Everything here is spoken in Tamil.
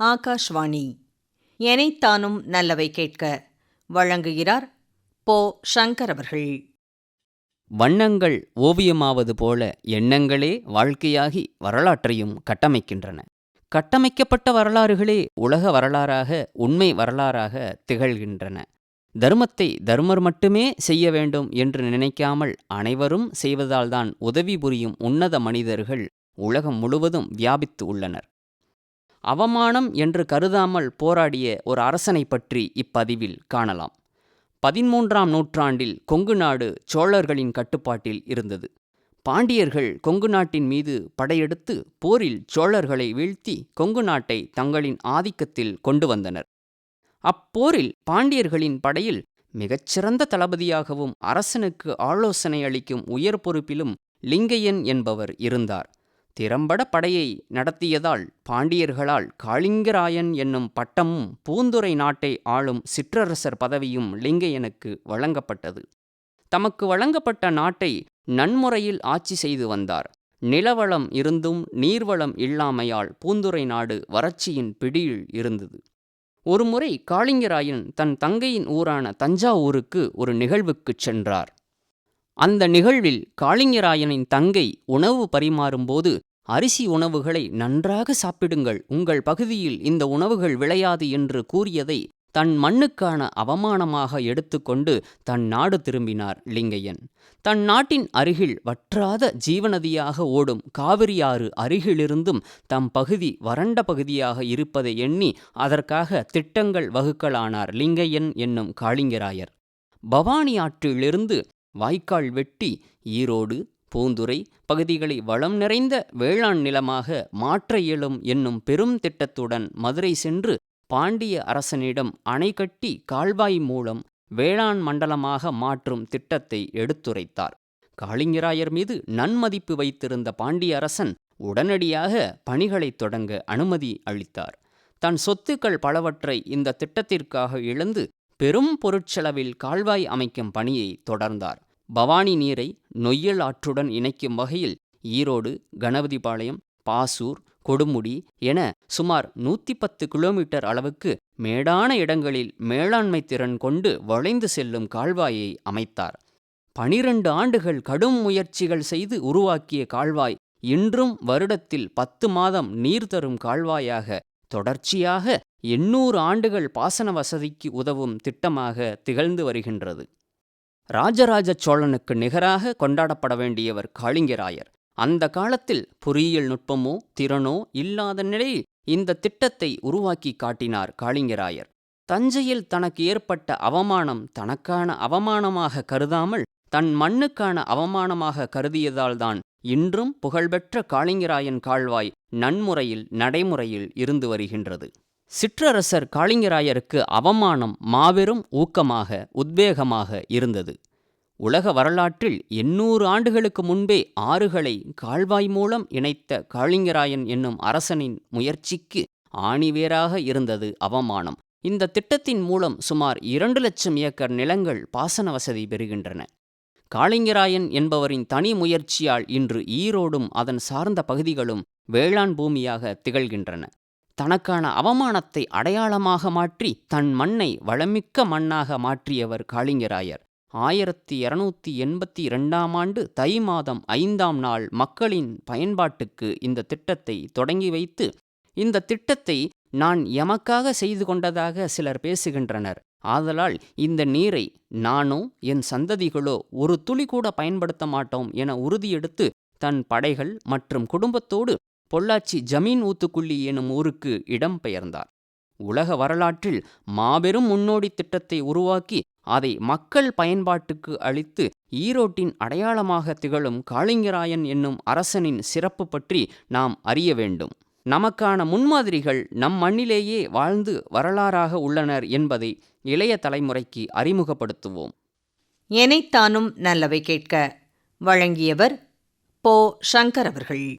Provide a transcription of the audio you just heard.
ஆகாஷ்வாணி. எனைத்தானும் நல்லவை கேட்க வழங்குகிறார் போ ஷங்கர் அவர்கள். வண்ணங்கள் ஓவியமாவது போல எண்ணங்களே வாழ்க்கையாகி வரலாற்றையும் கட்டமைக்கின்றன. கட்டமைக்கப்பட்ட வரலாறுகளே உலக வரலாறாக உண்மை வரலாறாக திகழ்கின்றன. தர்மத்தை தர்மர் மட்டுமே செய்ய வேண்டும் என்று நினைக்காமல் அனைவரும் செய்வதால்தான் உதவி புரியும் உன்னத மனிதர்கள் உலகம் முழுவதும் வியாபித்து உள்ளனர். அவமானம் என்று கருதாமல் போராடிய ஒரு அரசனை பற்றி இப்பதிவில் காணலாம். பதிமூன்றாம் நூற்றாண்டில் கொங்கு நாடு சோழர்களின் கட்டுப்பாட்டில் இருந்தது. பாண்டியர்கள் கொங்கு நாட்டின் மீது படையெடுத்து போரில் சோழர்களை வீழ்த்தி கொங்கு நாட்டை தங்களின் ஆதிக்கத்தில் கொண்டு வந்தனர். அப்போரில் பாண்டியர்களின் படையில் மிகச்சிறந்த தளபதியாகவும் அரசனுக்கு ஆலோசனை அளிக்கும் உயர் பொறுப்பிலும் லிங்கையன் என்பவர் இருந்தார். திறம்பட படையை நடத்தியதால் பாண்டியர்களால் காளிங்கராயன் என்னும் பட்டமும் பூந்துரை நாட்டை ஆளும் சிற்றரசர் பதவியும் லிங்கையனுக்கு வழங்கப்பட்டது. தமக்கு வழங்கப்பட்ட நாட்டை நன்முறையில் ஆட்சி செய்து வந்தார். நிலவளம் இருந்தும் நீர்வளம் இல்லாமையால் பூந்துரை நாடு வறட்சியின் பிடியில் இருந்தது. ஒருமுறை காளிங்கராயன் தன் தங்கையின் ஊரான தஞ்சாவூருக்கு ஒரு நிகழ்வுக்குச் சென்றார். அந்த நிகழ்வில் காளிங்கராயனின் தங்கை உணவு பரிமாறும்போது அரிசி உணவுகளை நன்றாக சாப்பிடுங்கள். உங்கள் பகுதியில் இந்த உணவுகள் விளையாது என்று கூறியதை தன் மண்ணுக்கான அவமானமாக எடுத்துக்கொண்டு தன் நாடு திரும்பினார் லிங்கையன். தன் நாட்டின் அருகில் வற்றாத ஜீவநதியாக ஓடும் காவிரியாறு அருகிலிருந்தும் தம் பகுதி வறண்ட பகுதியாக இருப்பதை எண்ணி அதற்காக திட்டங்கள் வகுக்கலானார் லிங்கையன் என்னும் காளிங்கராயர். பவானி ஆற்றிலிருந்து வாய்க்கால் வெட்டி ஈரோடு பூந்துரை பகுதிகளை வளம் நிறைந்த வேளாண் நிலமாக மாற்ற இயலும் என்னும் பெரும் திட்டத்துடன் மதுரை சென்று பாண்டிய அரசனிடம் அணை கட்டி கால்வாய் மூலம் வேளாண் மண்டலமாக மாற்றும் திட்டத்தை எடுத்துரைத்தார். காளிங்கராயர் மீது நன்மதிப்பு வைத்திருந்த பாண்டிய அரசன் உடனடியாக பணிகளைத் தொடங்க அனுமதி அளித்தார். தன் சொத்துக்கள் பலவற்றை இந்த திட்டத்திற்காக இழந்து பெரும் பொருட்செலவில் கால்வாய் அமைக்கும் பணியை தொடர்ந்தார். பவானி நீரை நொய்யல் ஆற்றுடன் இணைக்கும் வகையில் ஈரோடு கணபதிபாளையம் பாசூர் கொடுமுடி என சுமார் நூற்றி பத்து கிலோமீட்டர் அளவுக்கு மேடான இடங்களில் மேலாண்மை திறன் கொண்டு வளைந்து செல்லும் கால்வாயை அமைத்தார். பனிரெண்டு ஆண்டுகள் கடும் முயற்சிகள் செய்து உருவாக்கிய கால்வாய் இன்றும் வருடத்தில் பத்து மாதம் நீர் தரும் கால்வாயாக தொடர்ச்சியாக எண்ணூறு ஆண்டுகள் பாசன வசதிக்கு உதவும் திட்டமாக திகழ்ந்து வருகின்றது. ராஜராஜ சோழனுக்கு நிகராக கொண்டாடப்பட வேண்டியவர் காளிங்கராயர். அந்த காலத்தில் பொறியியல் நுட்பமோ திறனோ இல்லாத நிலையில் இந்த திட்டத்தை உருவாக்கி காட்டினார் காளிங்கராயர். தஞ்சையில் தனக்கு ஏற்பட்ட அவமானம் தனக்கான அவமானமாக கருதாமல் தன் மண்ணுக்கான அவமானமாக கருதியதால்தான் இன்றும் புகழ்பெற்ற காளிங்கராயன் கால்வாய் நன்முறையில் நடைமுறையில் இருந்து வருகின்றது. சிற்றரசர் காளிங்கராயருக்கு அவமானம் மாபெரும் ஊக்கமாக உத்வேகமாக இருந்தது. உலக வரலாற்றில் எண்ணூறு ஆண்டுகளுக்கு முன்பே ஆறுகளை கால்வாய் மூலம் இணைத்த காளிங்கராயன் என்னும் அரசனின் முயற்சிக்கு ஆணிவேராக இருந்தது அவமானம். இந்த திட்டத்தின் மூலம் சுமார் இரண்டு லட்சம் ஏக்கர் நிலங்கள் பாசன வசதி பெறுகின்றன. காளிங்கராயன் என்பவரின் தனி முயற்சியால் இன்று ஈரோடும் அதன் சார்ந்த பகுதிகளும் வேளாண் பூமியாக திகழ்கின்றன. தனக்கான அவமானத்தை அடையாளமாக மாற்றி தன் மண்ணை வளமிக்க மண்ணாக மாற்றியவர் காளிங்கராயர். ஆயிரத்தி இருநூத்தி எண்பத்தி இரண்டாம் ஆண்டு தை மாதம் ஐந்தாம் நாள் மக்களின் பயன்பாட்டுக்கு இந்த திட்டத்தை தொடங்கி வைத்து இந்த திட்டத்தை நான் எமக்காக செய்து கொண்டதாக சிலர் பேசுகின்றனர். ஆதலால் இந்த நீரை நானோ என் சந்ததிகளோ ஒரு துளி கூட பயன்படுத்த மாட்டோம் என உறுதியெடுத்து தன் படைகள் மற்றும் குடும்பத்தோடு பொள்ளாச்சி ஜமீன் ஊத்துக்குள்ளி எனும் ஊருக்கு இடம் பெயர்ந்தார். உலக வரலாற்றில் மாபெரும் முன்னோடி திட்டத்தை உருவாக்கி அதை மக்கள் பயன்பாட்டுக்கு அளித்து ஈரோட்டின் அடையாளமாக திகழும் காளிங்கராயன் என்னும் அரசனின் சிறப்பு பற்றி நாம் அறிய வேண்டும். நமக்கான முன்மாதிரிகள் நம் மண்ணிலேயே வாழ்ந்து வரலாறாக உள்ளனர் என்பதை இளைய தலைமுறைக்கு அறிமுகப்படுத்துவோம். எனைத்தானும் நல்லவை கேட்க வழங்கியவர் போ. சங்கர் அவர்கள்.